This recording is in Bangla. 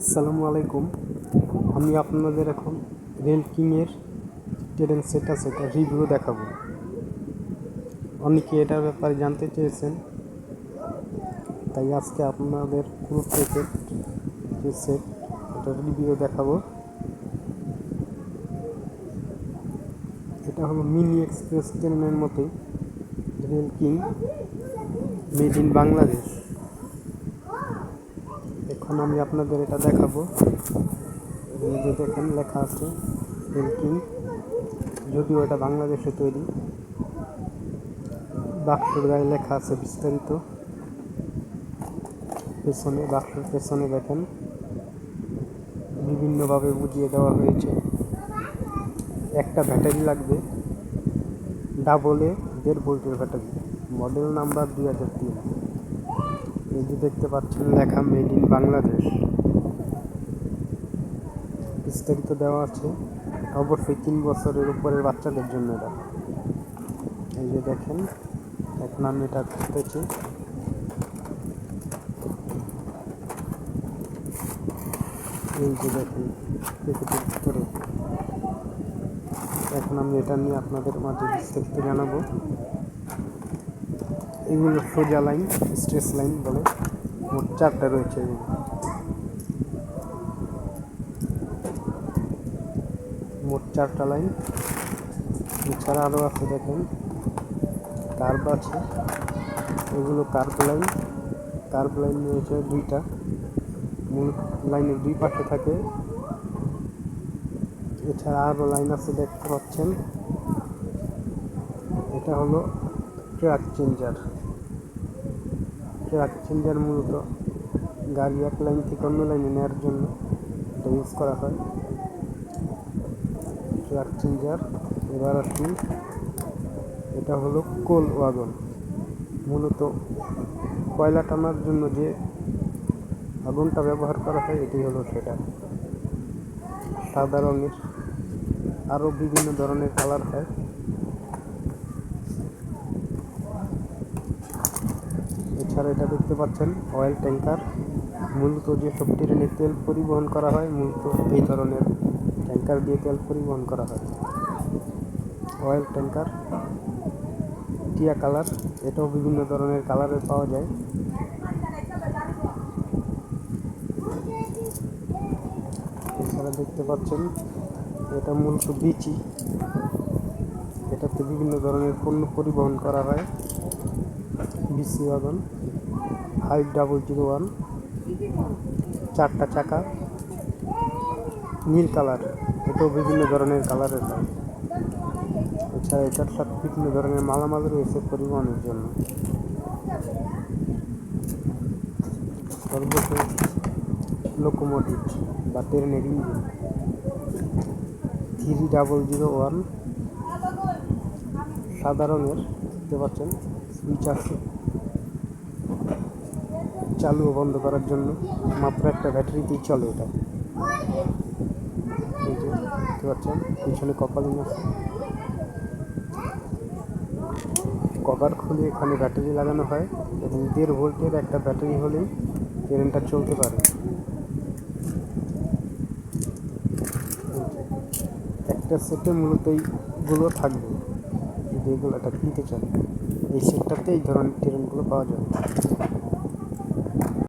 আসসালামু আলাইকুম। আমি আপনাদের এখন রেল কিংয়ের ট্রেন সেট আছে, এটা রিভিউ দেখাবো। অনেকে এটার ব্যাপারে জানতে চেয়েছেন, তাই আজকে আপনাদের পুরো প্যাকেট যে সেট এটা রিভিউ দেখাবো। এটা হলো মিনি এক্সপ্রেস ট্রেনের মতোই rail king made in Bangladesh. এখন আমি আপনাদের এটা দেখাবো। যে দেখেন, লেখা আছে রেলকিং যদিও এটা বাংলাদেশে তৈরি। বাক্সর গায়ে লেখা আছে বিস্তারিত। পেছনে, বাক্সের পেছনে দেখেন, বিভিন্নভাবে বুঝিয়ে দেওয়া হয়েছে। একটা ব্যাটারি লাগবে, ডাবলে দেড় ভোল্টের ব্যাটারি, মডেল নাম্বার দুই হাজার তিন। এই যে দেখতে পাচ্ছেন, লেখা মেড ইন বাংলাদেশ। বিস্তারিত দেওয়া আছে। অবশ্যই তিন বছরের উপরের বাচ্চাদের জন্য এটা। এই যে দেখেন এখন আমি এটা করতেছি এই যে দেখেন এখন আমি এটা নিয়ে আপনাদের মাঝে বিস্তারিত জানাব। এগুলো সোজা লাইন, স্ট্রেস লাইন বলে। মোট চারটা রয়েছে এগুলো। মোট চারটা লাইন। এছাড়া আরও আছে দেখেন। কার্ভ আছে। এগুলো কার্ভ লাইন। কার্ভ লাইন রয়েছে দুইটা। মূল লাইনের দুই পাশে থাকে। এছাড়া আরও লাইন আছে দেখতে পাচ্ছেন। এটা হলো ট্রাক চেঞ্জার। ট্রাক চেঞ্জার মূলত গাড়ি এক লাইন থেকে অন্য লাইনে নেওয়ার জন্য এটা ইউজ করা হয়। ট্রাক চেঞ্জার এবার আসি, এটা হলো কোল ওয়াগন। মূলত কয়লা টানার জন্য যে আগুনটা ব্যবহার করা হয়, এটি হলো সেটা। সাদা রঙের আরও বিভিন্ন ধরনের কালার হয়। এছাড়া এটা দেখতে পাচ্ছেন। অয়েল ট্যাঙ্কার মূলত যেসব ট্রেনে তেল পরিবহন করা হয়, মূলত এই ধরনের ট্যাঙ্কার দিয়ে তেল পরিবহন করা হয়। অয়েল ট্যাঙ্কার টিয়া কালার, এটাও বিভিন্ন ধরনের কালারের পাওয়া যায়। এছাড়া দেখতে পাচ্ছেন, এটা মূলত বিচি। এটাতে বিভিন্ন ধরনের পণ্য পরিবহন করা হয়। BC wagon five double zero one চারটা চাকা, নীল কালার এটাও বিভিন্ন ধরনের কালারের হয়। এছাড়া এটার সাথে বিভিন্ন ধরনের মালামাল রয়েছে পরিবহনের জন্য। সর্বশেষ লোকোমোটিভ বা ট্রেনের engine three double zero one সাদা রঙের, দেখতে পাচ্ছেন? সুইচ আছে। চালু ও বন্ধ করার জন্য মাত্র একটা ব্যাটারিতেই চলে এটা। দেখতে পাচ্ছেন? পিছনে কপালিং আছে কভার খুলে এখানে ব্যাটারি লাগানো হয় এবং দেড় ভোল্টের একটা ব্যাটারি হলেই ট্রেনটা চলতে পারে। একটা সেটে মূলত এইগুলো থাকবে। যদি এগুলো এটা কিনতে চান। এই সেক্টরতে এই ধরনের ট্রেনগুলো পাওয়া যায়